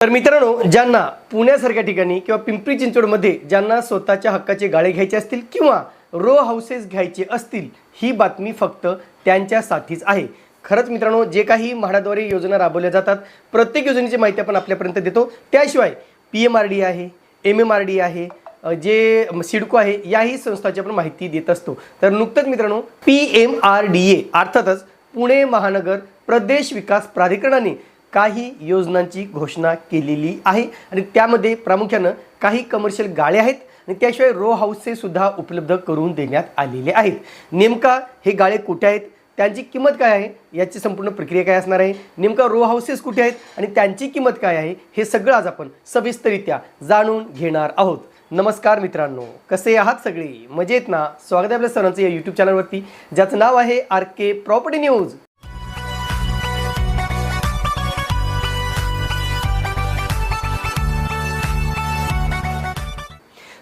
तर मित्रांनो ज्यांना पुण्यासारख्या ठिकाणी किंवा पिंपरी चिंचवडमध्ये ज्यांना स्वतःच्या हक्काचे गाळे घ्यायचे असतील किंवा रो हाऊसेस घ्यायचे असतील ही बातमी फक्त त्यांच्यासाठीच आहे. खरंच मित्रांनो जे काही म्हाडाद्वारे योजना राबवल्या जातात प्रत्येक योजनेची माहिती आपण आपल्यापर्यंत देतो. त्याशिवाय पी एम आर डी आहे एम एम आर डी आहे जे सिडको आहे याही संस्थाची आपण माहिती देत असतो. तर नुकतंच मित्रांनो P M R D A अर्थातच पुणे महानगर प्रदेश विकास प्राधिकरणाने काही योजनांची घोषणा केलेली आहे. आणि त्यामध्ये प्रामुख्यानं काही कमर्शियल गाळ्या आहेत आणि त्याशिवाय रो हाऊसेससुद्धा उपलब्ध करून देण्यात आलेले आहेत. नेमका हे गाळे कुठे आहेत? त्यांची किंमत काय आहे? याची संपूर्ण प्रक्रिया काय असणार आहे? नेमका रो हाऊसेस कुठे आहेत? आणि त्यांची किंमत काय आहे? हे सगळं आज आपण सविस्तरित्या जाणून घेणार आहोत. नमस्कार मित्रांनो. कसे आहात सगळे? मजेत ना? स्वागत आहे आपल्या सरांचं या यूट्यूब चॅनलवरती ज्याचं नाव आहे आर के प्रॉपर्टी न्यूज.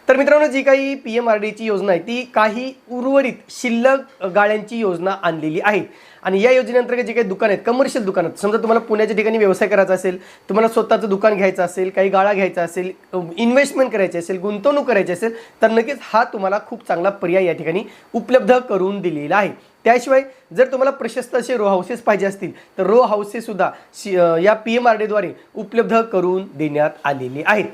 तर मित्रांनो जी काही पी एम आर डीची योजना आहे ती काही उर्वरित शिल्लक गाळ्यांची योजना आणलेली आहे. आणि या योजनेअंतर्गत जे काही दुकान आहेत कमर्शियल दुकानात समजा तुम्हाला पुण्याच्या ठिकाणी व्यवसाय करायचा असेल तुम्हाला स्वतःचं दुकान घ्यायचं असेल काही गाळा घ्यायचा असेल इन्व्हेस्टमेंट करायची असेल गुंतवणूक करायची असेल तर नक्कीच हा तुम्हाला खूप चांगला पर्याय या ठिकाणी उपलब्ध करून दिलेला आहे. त्याशिवाय जर तुम्हाला प्रशस्त असे रो हाऊसेस पाहिजे असतील तर रो हाऊसेससुद्धा शि या पी एम आर डीद्वारे उपलब्ध करून देण्यात आलेली आहेत.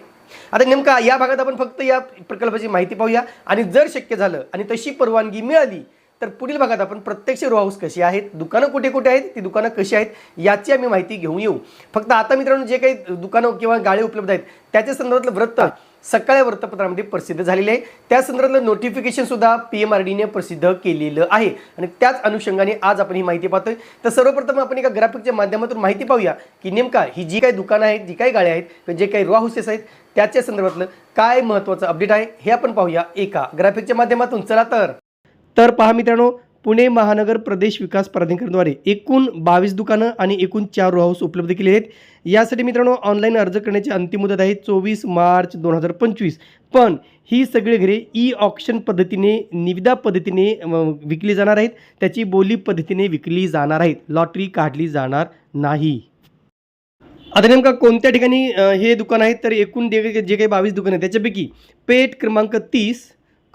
आता नेमका या भागात आपण फक्त या प्रकल्पाची माहिती पाहूया. आणि जर शक्य झालं आणि तशी परवानगी मिळाली तर पुढील भागात आपण प्रत्यक्ष रो हाऊस कशी आहेत दुकानं कुठे कुठे आहेत ती दुकानं कशी आहेत याची आम्ही माहिती घेऊन येऊ. फक्त आता मित्रांनो जे काही दुकानं किंवा गाळे उपलब्ध आहेत त्याच्या संदर्भातलं वृत्त सकाळी वृत्तपत्रामध्ये प्रसिद्ध झालेले आहे. त्या संदर्भातलं नोटिफिकेशन सुद्धा पी एम आर डीने प्रसिद्ध केलेलं आहे. आणि त्याच अनुषंगाने आज आपण ही माहिती पाहतोय. तर सर्वप्रथम आपण एका ग्राफिकच्या माध्यमातून माहिती पाहूया की नेमका ही जी काही दुकानं आहेत जी काही गाड्या आहेत जे काही रो हाऊसेस आहेत त्याच्या संदर्भातलं काय महत्त्वाचं अपडेट आहे हे आपण पाहूया एका ग्राफिकच्या माध्यमातून. चला तर. तर पहा मित्रांनो पुणे महानगर प्रदेश विकास प्राधिकरणद्वारे एकूण बावीस दुकानं आणि एकूण चार रो हाऊस उपलब्ध केले आहेत. यासाठी मित्रांनो ऑनलाईन अर्ज करण्याची अंतिम मुदत आहे चोवीस मार्च दोन हजार पंचवीस. पण ही सगळी घरे ई ऑक्शन पद्धतीने निविदा पद्धतीने विकली जाणार आहेत. त्याची बोली पद्धतीने विकली जाणार आहेत. लॉटरी काढली जाणार नाही. आता नेमका कोणत्या ठिकाणी हे दुकान आहेत तर एकूण जे जे काही बावीस दुकान आहेत त्याच्यापैकी पेठ क्रमांक तीस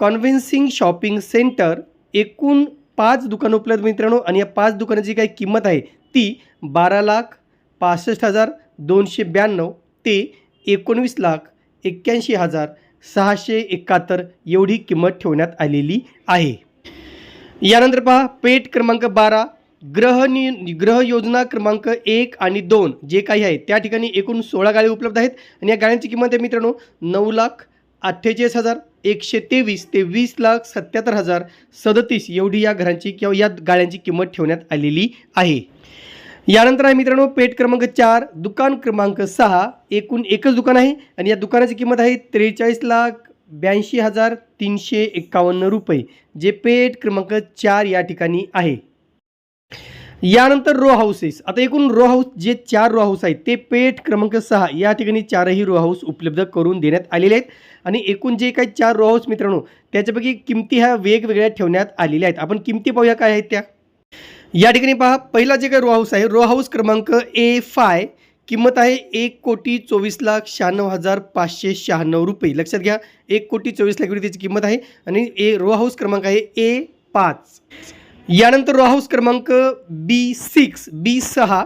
कॉन्व्हेन्सिंग शॉपिंग सेंटर एकूण पाच दुकानं उपलब्ध मित्रांनो. आणि या पाच दुकानाची काही किंमत आहे ती बारा लाख पासष्ट हजार दोनशे ब्याण्णव ते एकोणवीस लाख एक्क्याऐंशी हजार सहाशे एकाहत्तर एवढी किंमत ठेवण्यात आलेली आहे. यानंतर पहा पेठ क्रमांक बारा ग्रहनि ग्रहयोजना ग्रह योजना क्रमांक एक आणि दोन जे काही आहे त्या ठिकाणी एकूण सोळा गाडी उपलब्ध आहेत. आणि या गाड्यांची किंमत आहे मित्रांनो नऊ लाख अठ्ठेचाळीस हजार एकशे तेवीस ते वीस लाख सत्याहत्तर हजार सदतीस एवढी या घरांची किंवा या गाड्यांची किंमत ठेवण्यात आलेली आहे. यानंतर आहे मित्रांनो पेट क्रमांक चार दुकान क्रमांक सहा एकूण एकच दुकान आहे. आणि या दुकानाची किंमत आहे त्रेचाळीस लाख ब्याऐंशी हजार तीनशे एक्कावन्न रुपये जे पेठ क्रमांक चार या ठिकाणी आहे. यानंतर रो हाऊसेस आता एकूण रो हाऊस जे चार रो हाऊस आहेत ते पेठ क्रमांक सहा या ठिकाणी चारही रो हाऊस उपलब्ध करून देण्यात आलेले आहेत. आणि एकूण जे काही चार रो हाऊस मित्रांनो त्याच्यापैकी किमती ह्या वेगवेगळ्या ठेवण्यात आलेल्या आहेत. आपण किमती पाहूया काय आहेत त्या. या ठिकाणी पहा पहिला जे काही रो हाऊस आहे रो हाऊस क्रमांक ए फाय किंमत आहे एक कोटी चोवीस लाख शहाण्णव हजार पाचशे शहाण्णव रुपये. लक्षात घ्या एक कोटी चोवीस लाख रुपये त्याची किंमत आहे. आणि ए रो हाऊस क्रमांक आहे ए पाच. यानंतर रो हाऊस क्रमांक बी सिक्स बी सहा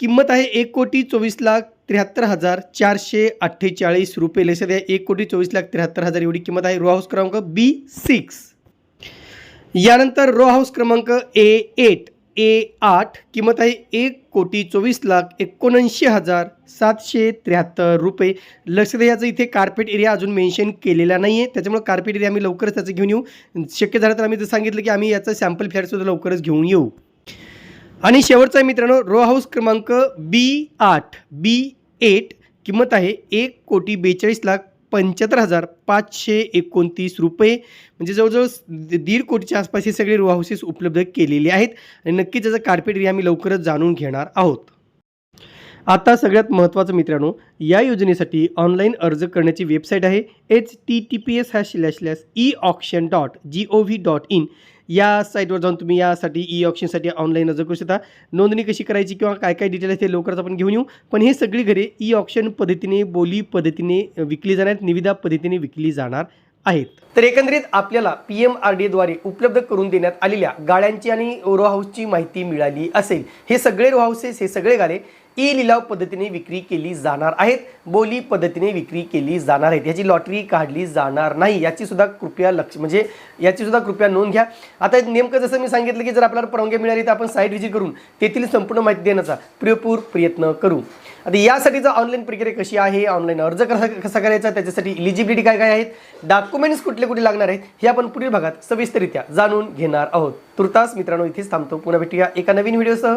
किंमत आहे एक कोटी चोवीस लाख त्र्याहत्तर हजार चारशे अठ्ठेचाळीस रुपये. लक्षात घ्या एक कोटी चोवीस लाख त्र्याहत्तर हजार एवढी किंमत आहे रो हाऊस क्रमांक बी सिक्स. यानंतर रो हाऊस क्रमांक ए एट ए आठ किंमत आहे एक कोटी चोवीस लाख एकोणऐंशी हजार सातशे त्र्याहत्तर रुपये. लक्ष द्या याचं इथे कार्पेट एरिया अजून मेन्शन केलेला नाही आहे त्याच्यामुळे कार्पेट एरिया आम्ही लवकरच त्याचं घेऊन येऊ. शक्य झालं तर आम्ही जर सांगितलं की आम्ही याचं सॅम्पल फ्लॅटसुद्धा लवकरच घेऊन येऊ. आणि शेवटचा आहे मित्रांनो रो हाऊस क्रमांक बी आठ बी एट किंमत आहे एक कोटी बेचाळीस लाख पंच्याहत्तर हजार पाचशे एकोणतीस रुपये. म्हणजे जवळजवळ दीड कोटीच्या आसपास हे सगळे रो हाऊसेस उपलब्ध केलेले आहेत. आणि नक्कीच त्याचं कार्पेट एरिया आम्ही लवकरच जाणून घेणार आहोत. आता सगळ्यात महत्त्वाचं मित्रांनो या योजनेसाठी ऑनलाईन अर्ज करण्याची वेबसाईट आहे. H T T P S hash slash slash E auction dot G O V dot in या साईटवर जाऊन तुम्ही यासाठी ई ऑप्शनसाठी ऑनलाईन अर्ज करू शकता. नोंदणी कशी करायची किंवा काय काय डिटेल आहे ते लवकरच आपण घेऊन येऊ. पण हे सगळी घरे ई ऑप्शन पद्धतीने बोली पद्धतीने विकली जाणार आहेत निविदा पद्धतीने विकली जाणार आहेत. तर एकंदरीत आपल्याला पी एम आर डीद्वारे उपलब्ध करून देण्यात आलेल्या गाड्यांची आणि रो हाऊसची माहिती मिळाली असेल. हे सगळे रो हाऊसेस हे सगळे गाडे ई लिलाव पद्धतीने विक्री केली जाणार आहेत बोली पद्धतीने विक्री केली जाणार आहेत. याची लॉटरी काढली जाणार नाही. याची सुद्धा कृपया लक्ष म्हणजे याची सुद्धा कृपया नोंद घ्या. आता नेमकं जसं मी सांगितलं की जर आपल्याला परवानगी मिळाली तर आपण साईट व्हिजिट करून तेथील संपूर्ण माहिती देण्याचा पुरेपूर प्रयत्न करू. आता यासाठीचा ऑनलाईन प्रक्रिया कशी आहे? ऑनलाईन अर्ज कसा कसा करायचा? त्याच्यासाठी इलिजिबिलिटी काय काय आहेत? डॉक्युमेंट्स कुठले कुठे लागणार आहेत? हे आपण पुढील भागात सविस्तरित्या जाणून घेणार आहोत. तुर्तास मित्रांनो इथेच थांबतो. पुन्हा भेटूया एका नवीन व्हिडिओसह